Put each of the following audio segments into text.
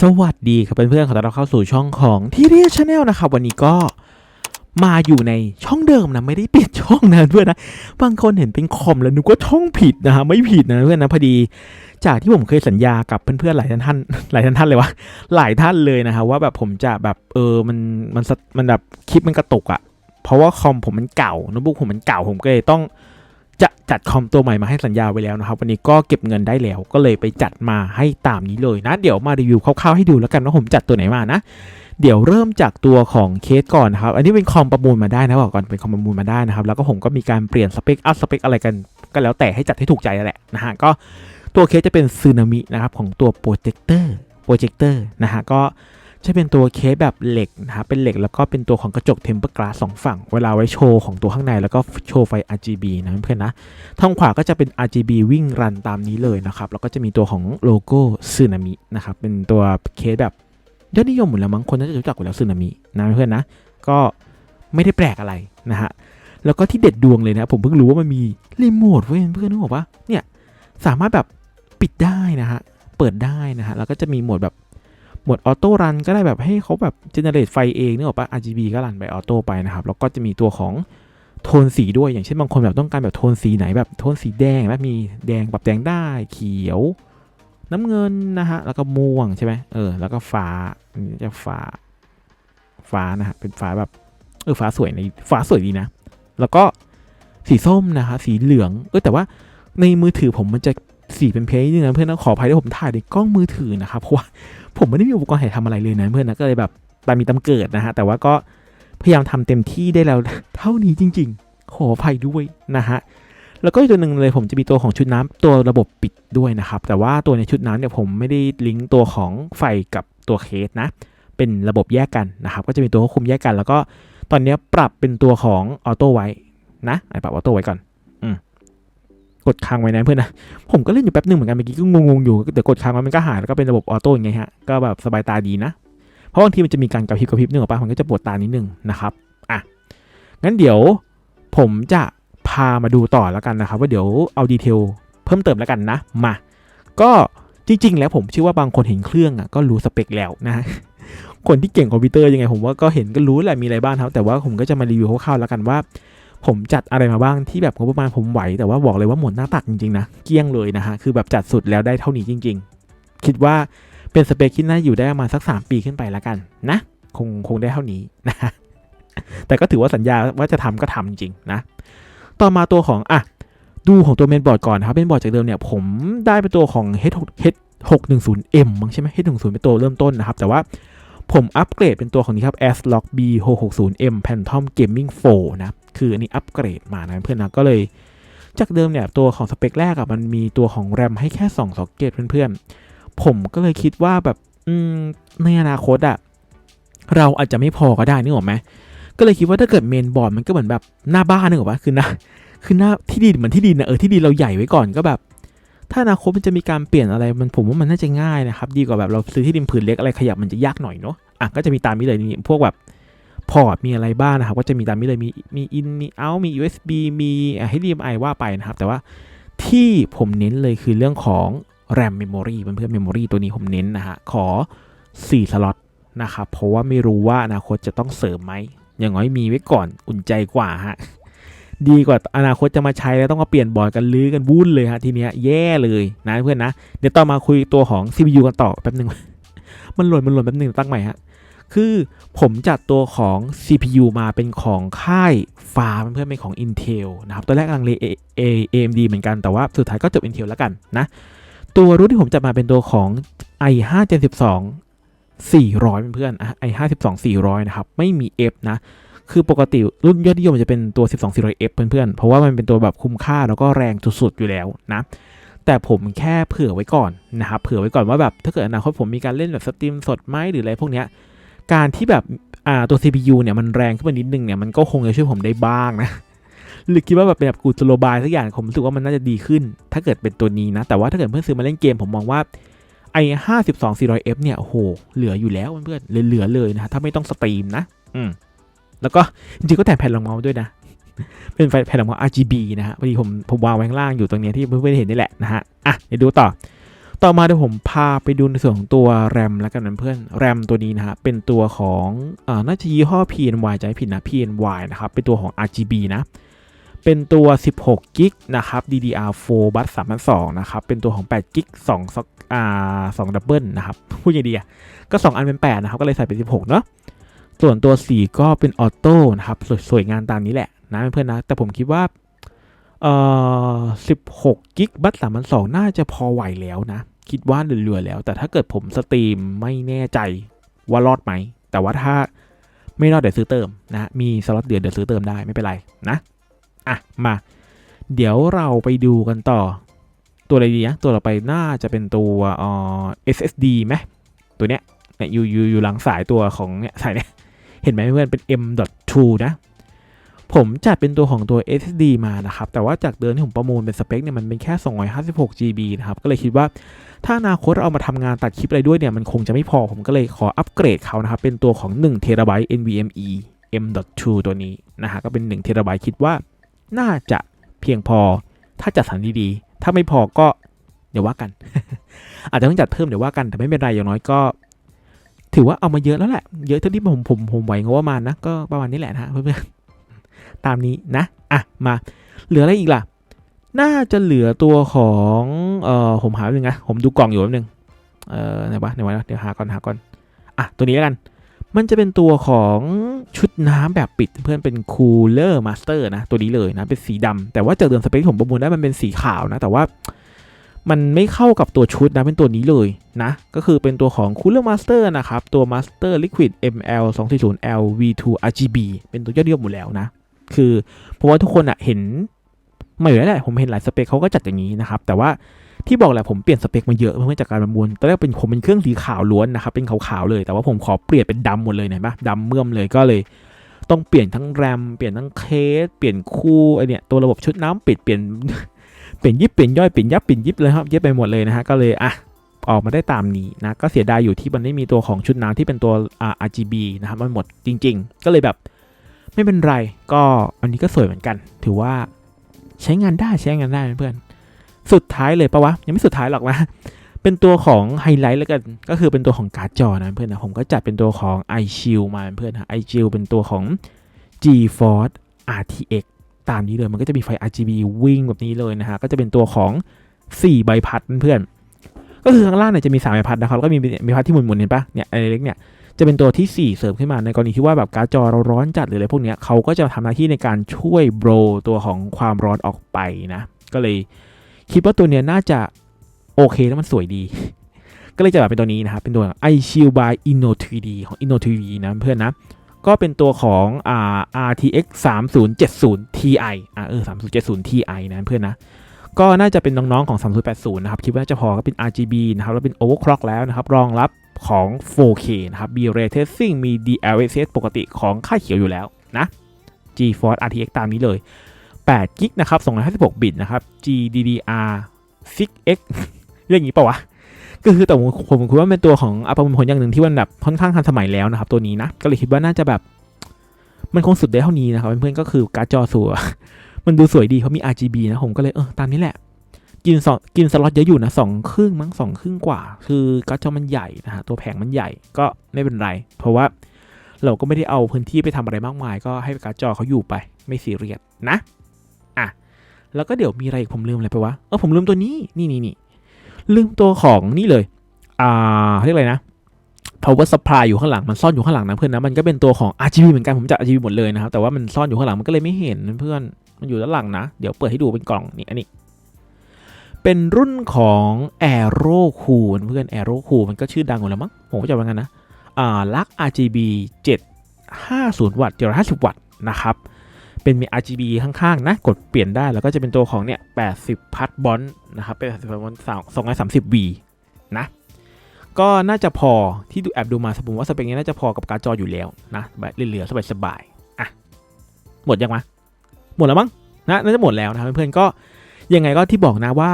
สวัสดีครับเพื่อนๆขอต้อนรับเข้าสู่ช่องของที่เรียชาแนลนะครับวันนี้ก็มาอยู่ในช่องเดิมนะไม่ได้เปลี่ยนช่องนะเพื่อนนะบางคนเห็นเป็นคอมแล้วนึกว่าช่องผิดนะฮะไม่ผิดนะเพื่อนนะพอดี จากที่ผมเคยสัญญากับเพื่อนๆหลายท่านหลายท่านเลยวะหลายท่านเลยนะครับว่าแบบผมจะแบบเออมันมันสะมันแบบคลิปมันกระตุกอะเพราะว่าคอมผมมันเก่าโน้ตบุ๊กผมมันเก่าผมก็เลยต้อง จะจัดคอมตัวใหม่มาให้สัญญาไว้แล้วนะครับ วันนี้ก็เก็บเงินได้แล้วก็เลยไปจัดมาให้ตามนี้เลยนะ เดี๋ยวมารีวิวคร่าวๆให้ดูแล้วกันว่าผมจัดตัวไหนมานะ เดี๋ยวเริ่มจากตัวของเคสก่อนนะครับ อันนี้เป็นคอมประมูลมาได้นะบอกก่อนเป็นคอมประมูลมาได้นะครับ แล้วก็ผมก็มีการเปลี่ยนสเปคอัพสเปคอะไรกันก็แล้วแต่ให้จัดให้ถูกใจแหละนะฮะก็ตัวเคสจะเป็นซึนามินะครับของตัวโปรเจคเตอร์โปรเจคเตอร์นะฮะก็ จะเป็นตัวเคสแบบเหล็กนะฮะเป็นเหล็กแล้วก็เป็นตัวของกระจกเทมเปอร์กลาสสองฝั่ง เวลาไว้โชว์ของตัวข้างในแล้วก็โชว์ไฟ RGB นะเพื่อนนะทางขวาก็จะเป็น RGB วิ่งรันตามนี้เลยนะครับ แล้วก็จะมีตัวของโลโก้ซึนามินะครับเป็นตัวเคสแบบยอดนิยมหมดแล้วมั้งคนน่าจะรู้จักอยู่แล้วซึนามินะเพื่อนนะก็ไม่ได้แปลกอะไรนะฮะแล้วก็ที่เด็ดดวงเลยนะผมเพิ่งรู้ว่ามันมีรีโมทเว้ยเพื่อนนึกออกปะเนี่ยสามารถแบบปิดได้นะฮะเปิดได้นะฮะแล้วก็จะมีโหมดแบบ หมดออโต้รันก็ได้แบบให้เขาแบบเจเนเรตไฟเองนึกออกปะ RGB ก็รันไปออโต้ไปนะครับแล้วก็จะมีตัวของโทนสีด้วยอย่างเช่นบางคนแบบต้องการแบบโทนสีไหนแบบโทนสีแดงแบบมีแดงปรับแดงได้เขียว น้ำเงินนะฮะแล้วก็ม่วงใช่ไหมเออแล้วก็ฟ้าจะฟ้าฟ้านะฮะเป็นฟ้าแบบเออฟ้าสวยในฟ้าสวยดีนะ แล้วก็สีส้มนะฮะสีเหลืองเออแต่ว่าในมือถือผมมันจะ สีเป็นเพลย์นึงนะเพื่อนนะขออภัยที่ผมถ่ายในกล้องมือถือนะครับเพราะว่าผมไม่ได้มีอุปกรณ์ถ่ายทำอะไรเลยนะเพื่อนนะก็เลยแบบตามมีตาเกิดนะฮะแต่ว่าก็พยายามทำเต็มที่ได้แล้วเท่านี้จริง ๆ ขออภัยด้วยนะฮะแล้วก็อีกตัวหนึ่งเลยผมจะมีตัวของชุดน้ำตัวระบบปิดด้วยนะครับ แต่ว่าตัวในชุดน้ำเนี่ยผมไม่ได้ลิงก์ตัวของไฟกับตัวเคสนะ เป็นระบบแยกกันนะครับ ก็จะมีตัวควบคุมแยกกัน แล้วก็ตอนนี้ปรับเป็นตัวของออโต้ไว้นะไอ้ปรับออโต้ไว้ก่อน กดค้างไว้นะเพื่อนนะ ผมก็เล่นอยู่แป๊บหนึ่งเหมือนกันเมื่อกี้ก็งงๆอยู่แต่กดค้างไว้มันก็หายแล้วก็เป็นระบบออโต้ไงฮะ ก็แบบสบายตาดีนะ เพราะบางทีมันจะมีการกระพริบกระพริบนึกออกปะมันก็จะปวดตานิดนึงนะครับ อะ งั้นเดี๋ยวผมจะพามาดูต่อแล้วกันนะครับ ว่าเดี๋ยวเอาดีเทลเพิ่มเติมแล้วกันนะ มา ก็จริง ๆ แล้วผมเชื่อว่าบางคนเห็นเครื่องอะก็รู้สเปคแล้วนะคนที่เก่งคอมพิวเตอร์ยังไงผมว่าก็เห็นก็รู้แหละมีอะไรบ้างครับ แต่ว่าผมก็จะมารีวิวคร่าวๆแล้วกันว่า ผมจัดอะไรมาบ้างที่แบบงบประมาณผมไหว แต่ว่าบอกเลยว่าหมดหน้าตักจริงๆนะ เกลี้ยงเลยนะฮะ คือแบบจัดสุดแล้วได้เท่านี้จริง ๆ คิดว่าเป็นสเปคที่น่าอยู่ได้ประมาณสัก 3 ปีขึ้นไปแล้วกันนะ คงคงได้เท่านี้นะแต่ก็ถือว่าสัญญาว่าจะทำก็ทำจริงนะ ต่อมาตัวของอะดูของตัวเมนบอร์ดก่อนนะครับเมนบอร์ดจากเดิมเนี่ยผมได้เป็นตัวของ H H 6 1 0 M มั้งใช่ไหม H 1 0 เป็นตัวเริ่มต้นนะครับ แต่ว่า ผมอัปเกรดเป็นตัวของนี้ครับ S Log B 6 6 0 M Phantom Gaming 4 นะ คืออันนี้อัปเกรดมานะเพื่อนนะ ก็เลย จากเดิมเนี่ย ตัวของสเปคแรกอะมันมีตัวของแรมให้แค่2 socket เพื่อนๆ ผมก็เลยคิดว่าแบบในอนาคตอะเราอาจจะไม่พอก็ได้นึกออกไหมก็เลยคิดว่าถ้าเกิดเมนบอร์ดมันก็เหมือนแบบหน้าบ้านนึกออกปะคือหน้าคือหน้าที่ดินเหมือนที่ดินนะเออที่ดินเราใหญ่ไว้ก่อนก็แบบ ถ้าอนาคตมันจะมีการเปลี่ยนอะไรมันผมว่ามันน่าจะง่ายนะครับดีกว่าแบบเราซื้อที่ดินผืนเล็กอะไรขยับมันจะยากหน่อยเนาะอะก็จะมีตามนี้เลยนี่พวกแบบพอร์ตมีอะไรบ้างนะครับก็จะมีตามนี้เลยมีมีอินมีเอามี USB มี HDMI ว่าไปนะครับ แต่ว่าที่ผมเน้นเลยคือเรื่องของ RAM Memory เพื่อนๆ Memory ตัวนี้ผมเน้นนะฮะขอ 4 สล็อตนะครับเพราะว่าไม่รู้ว่าอนาคตจะต้องเสริมไหมอย่างน้อยมีไว้ก่อนอุ่นใจกว่าฮะ ดีกว่าอนาคตจะมาใช้แล้วต้องมาเปลี่ยนบอร์ดกันลื้อกันวุ่นเลยฮะทีเนี้ยแย่เลยนะเพื่อนนะ เดี๋ยวต่อมาคุยตัวของ CPU กันต่อแป๊บหนึ่งมันหล่นมันหล่นแป๊บหนึ่งตั้งใหม่ฮะคือผมจัดตัวของ CPU มาเป็นของค่ายฟ้าเพื่อนเป็นของ Intel นะครับตัวแรกลังเล AMD เหมือนกันแต่ว่าสุดท้ายก็จบ Intel แล้วกันนะตัวรุ่นที่ผมจัดมาเป็นตัวของ i5 Gen 12 400เพื่อนๆ i5 12 400 นะครับ ไม่มี F นะ คือปกติรุ่นยอดนิยมจะเป็นตัว 12 400 F เพื่อนๆ เพราะว่ามันเป็นตัวแบบคุ้มค่าแล้วก็แรงสุดๆอยู่แล้วนะ แต่ผมแค่เผื่อไว้ก่อนนะครับ เผื่อไว้ก่อนว่าแบบถ้าเกิดอนาคตผมมีการเล่นแบบสตรีมสดไหมหรืออะไรพวกเนี้ย การที่แบบอ่าตัว CPU เนี่ยมันแรงขึ้นมานิดนึงเนี่ยมันก็คงจะช่วยผมได้บ้างนะ หรือคิดว่าแบบเป็นแบบกูสโลบายสักอย่างผมรู้สึกว่ามันน่าจะดีขึ้น ถ้าเกิดเป็นตัวนี้นะ แต่ว่าถ้าเกิดเพื่อนซื้อมาเล่นเกมผมมองว่าไอ้ห้าสิบสองสี่ร้อยเอฟเนี่ยโหเหลืออยู่แล้วเพื่อนเหลือเลยนะถ้าไม่ต้องสตรีมนะ อืม แล้วก็จริงๆก็แถมแผ่นรองเมาส์ด้วยนะ เป็นแผ่นรองเมาส์ RGB นะฮะพอดีผมผมวางไว้ข้างล่างอยู่ตรงนี้ที่เพื่อนๆเห็นนี่แหละนะฮะอะเดี๋ยวดูต่อ ต่อมาเดี๋ยวผมพาไปดูในส่วนของตัวแรมแล้วกันเพื่อนแรมตัวนี้นะฮะเป็นตัวของอ่าน่าจะยี่ห้อ PNY จะไม่ผิดนะ PNY นะครับเป็นตัวของ RGB นะเป็นตัว 16 กิกนะครับ DDR4 บัส3,200นะครับ เป็นตัวของ 8 กิก2อ่า2ดับเบิลนะครับ พูดยังไงดีอะ ก็ 2 อันเป็น 8 นะครับ ก็เลยใส่เป็น 16 เนาะ ส่วนตัว4ก็เป็นออโต้นะครับสวยงานตามนี้แหละนะเพื่อนนะ แต่ผมคิดว่าเอ่อ16กิกบัส3,200น่าจะพอไหวแล้วนะ คิดว่าเหลือๆแล้ว แต่ถ้าเกิดผมสตรีมไม่แน่ใจว่ารอดไหม แต่ว่าถ้าไม่รอดเดี๋ยวซื้อเติมนะ มีสล็อตเดือนเดี๋ยวซื้อเติมได้ไม่เป็นไรนะ อะ มา เดี๋ยวเราไปดูกันต่อ ตัวอะไรดีนะ ตัวเราไปน่าจะเป็นตัวเอ่อ SSD ไหมตัวเนี้ยเนี่ยอยู่อยู่อยู่หลังสายตัวของเนี่ยสายเนี่ย เห็นไหมเพื่อนเป็น M.2 นะ ผมจัดเป็นตัวของตัว SSD มานะครับ แต่ว่าจากเดิมที่ผมประมูลเป็นสเปคเนี่ยมันเป็นแค่ 256 GB นะครับ ก็เลยคิดว่าถ้าอนาคตเราเอามาทำงานตัดคลิปอะไรด้วยเนี่ยมันคงจะไม่พอผมก็เลยขออัปเกรดเขานะครับ เป็นตัวของ1 t b NVMe M.2 ตัวนี้นะฮะก็เป็น1 t b คิดว่าน่าจะเพียงพอถ้าจัดสรรดีๆ ถ้าไม่พอก็เดี๋ยวว่ากัน อาจจะต้องจัดเพิ่มเดี๋ยวว่ากันแต่ไม่เป็นไรอย่างน้อยก็ ถือว่าเอามาเยอะแล้วแหละ เยอะเท่าที่ผมผมผมไหวงบประมาณนะ ก็ประมาณนี้แหละนะฮะเพื่อนๆ ตามนี้นะ อะ มา เหลืออะไรอีกล่ะ น่าจะเหลือตัวของเอ่อผมหาหนึ่งนะผมดูกล่องอยู่แป๊บนึง เอ่อไหนวะไหนวะเดี๋ยวหาก่อนหาก่อน อะ ตัวนี้แล้วกัน มันจะเป็นตัวของชุดน้ำแบบปิดเพื่อนเป็น Cooler Master นะ ตัวนี้เลยนะ เป็นสีดำแต่ว่าจากเดิมสเปคผมประมูลได้มันเป็นสีขาวนะ แต่ว่า มันไม่เข้ากับตัวชุดนะ เป็นตัวนี้เลยนะ ก็คือเป็นตัวของ Cooler Master นะครับ ตัว Master Liquid ML 240 L V2 RGB เป็นตัวยอดนิยมหมดแล้วนะ คือเพราะว่าทุกคนอะเห็นมาอยู่แล้วแหละ ผมเห็นหลายสเปคเขาก็จัดอย่างนี้นะครับ แต่ว่าที่บอกแหละผมเปลี่ยนสเปคมาเยอะเพื่อจากการประมูลตอนแรกเป็นผมเป็นเครื่องสีขาวล้วนนะครับ เป็นขาวๆเลย แต่ว่าผมขอเปลี่ยนเป็นดำหมดเลยเห็นปะดำเมื่อมเลยก็เลยต้องเปลี่ยนทั้งแรม เปลี่ยนทั้งเคส เปลี่ยนคู่ไอเนี่ยตัวระบบชุดน้ำปิด เปลี่ยน เปลี่ยนยิบเปลี่ยนย่อยเปลี่ยนยับเปลี่ยนยิบเลยครับเย็บไปหมดเลยนะฮะก็เลยอะออกมาได้ตามนี้นะก็เสียดายอยู่ที่มันไม่มีตัวของชุดน้ำที่เป็นตัวอ่า RGB นะครับมันหมดจริง ๆ ก็เลยแบบไม่เป็นไรก็อันนี้ก็สวยเหมือนกัน ถือว่าใช้งานได้ใช้งานได้เพื่อนสุดท้ายเลยปะวะยังไม่สุดท้ายหรอกนะเป็นตัวของไฮไลท์แล้วกันก็คือเป็นตัวของการ์ดจอนะเพื่อนนะผมก็จัดเป็นตัวของ iShield มาเพื่อนนะ iShield เป็นตัวของ GeForce RTX ตามนี้เลยมันก็จะมีไฟ RGB วิ่งแบบนี้เลยนะฮะก็จะเป็นตัวของ 4 ใบพัดเพื่อนก็คือข้างล่างเนี่ยจะมี3ใบพัดนะครับแล้วก็มีใบพัดที่หมุนๆเห็นปะเนี่ยไอเล็กเนี่ยจะเป็นตัวที่ 4 เสริมขึ้นมาในกรณีที่ว่าแบบการ์ดจอเราร้อนจัดหรืออะไรพวกเนี้ยเขาก็จะทำหน้าที่ในการช่วยโบรตัวของความร้อนออกไปนะ ก็เลยคิดว่าตัวเนี้ยน่าจะโอเคแล้วมันสวยดี ก็เลยจะแบบเป็นตัวนี้นะครับเป็นตัว iShield by Inno 3D ของ Inno 3D นะเพื่อนนะ ก็เป็นตัวของอ่า RTX 3070 Ti อ่าเออ3070 Ti นะเพื่อนนะก็น่าจะเป็นน้องๆของ 3080 นะครับ คิดว่าน่าจะพอก็เป็น RGB นะครับ แล้วเป็น overclock แล้วนะครับ รองรับของ 4K นะครับ B-ray tracing มี DLSS ปกติของค่ายเขียวอยู่แล้วนะ GeForce RTX ตามนี้เลย8กิกนะครับ256 บิตนะครับ GDDR 6X เรื่องนี้ปะวะ ก็คือแต่ผมผมคิดว่าเป็นตัวของอัปมงคลอย่างหนึ่งที่มันแบบค่อนข้างทันสมัยแล้วนะครับ ตัวนี้นะก็เลยคิดว่าน่าจะแบบ มันคงสุดได้เท่านี้นะครับเพื่อนๆก็คือการ์ดจอสวยมันดูสวยดีเขามี RGB นะผมก็เลยเออตามนี้แหละ กินสองกินสล็อตเยอะอยู่นะสองครึ่งมั้งสองครึ่งกว่า คือการ์ดจอมันใหญ่นะฮะตัวแผงมันใหญ่ก็ไม่เป็นไร เพราะว่าเราก็ไม่ได้เอาพื้นที่ไปทำอะไรมากมาย ก็ให้การ์ดจอเขาอยู่ไปไม่ซีเรียสนะอะแล้วก็เดี๋ยวมีอะไรอีกผมลืมอะไรไปวะเออผมลืมตัวนี้นี่นี่นี่ ลืมตัวของนี่เลย อ่าเรียกอะไรนะ power supply อยู่ข้างหลังมันซ่อนอยู่ข้างหลังนะเพื่อนนะมันก็เป็นตัวของ RGB เหมือนกันผมจัด RGB หมดเลยนะครับแต่ว่ามันซ่อนอยู่ข้างหลังมันก็เลยไม่เห็นเพื่อนมันอยู่ด้านหลังนะ เดี๋ยวเปิดให้ดูเป็นกล่องนี่อันนี้เป็นรุ่นของ Aero Cool เพื่อน Aero Cool มันก็ชื่อดังหมดแล้วมั้งผมก็จะว่างั้นนะอ่าลัก RGB 750 วัตต์750วัตต์นะครับ เป็นมี RGB ข้างๆ นะ กดเปลี่ยนได้ แล้วก็จะเป็นตัวของเนี่ย 80 พัทบอลนะครับเป็น 80 พัทบอล230 V นะ ก็น่าจะพอที่ดูแอบดูมาสมมติว่าสเปคนี้น่าจะพอกับการจออยู่แล้วนะแบบเหลือๆสบายๆอะ หมดยังมะหมดแล้วมั้งนะน่าจะหมดแล้วนะครับเพื่อนๆก็ยังไงก็ที่บอกนะว่า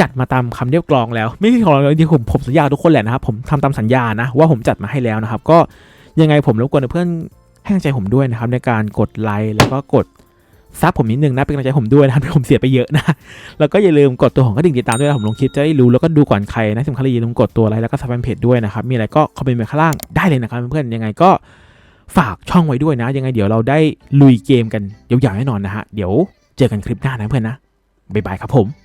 จัดมาตามคำเรียกกรองแล้ว ไม่ใช่ของเราเลยที่ผมผมสัญญาทุกคนแหละนะครับผมทำตามสัญญานะว่าผมจัดมาให้แล้วนะครับ ก็ยังไงผมรบกวนเพื่อน ให้กำลังใจผมด้วยนะครับในการกดไลค์แล้วก็กดซับผมนิดนึงนะเป็นกำลังใจผมด้วยนะครับผมเสียไปเยอะนะแล้วก็อย่าลืมกดตัวของกระดิ่งติดตามด้วยนะผมลงคลิปจะได้รู้แล้วก็ดูก่อนใครนะสำคัญเลยอย่าลืมกดตัวไลค์แล้วก็ซับเพจด้วยนะครับมีอะไรก็คอมเมนต์ไว้ข้างล่างได้เลยนะครับเพื่อนๆยังไงก็ฝากช่องไว้ด้วยนะ ยังไงเดี๋ยวเราได้ลุยเกมกันยาวๆแน่นอนนะฮะเดี๋ยวเจอกันคลิปหน้านะเพื่อนนะบ๊ายบายครับผม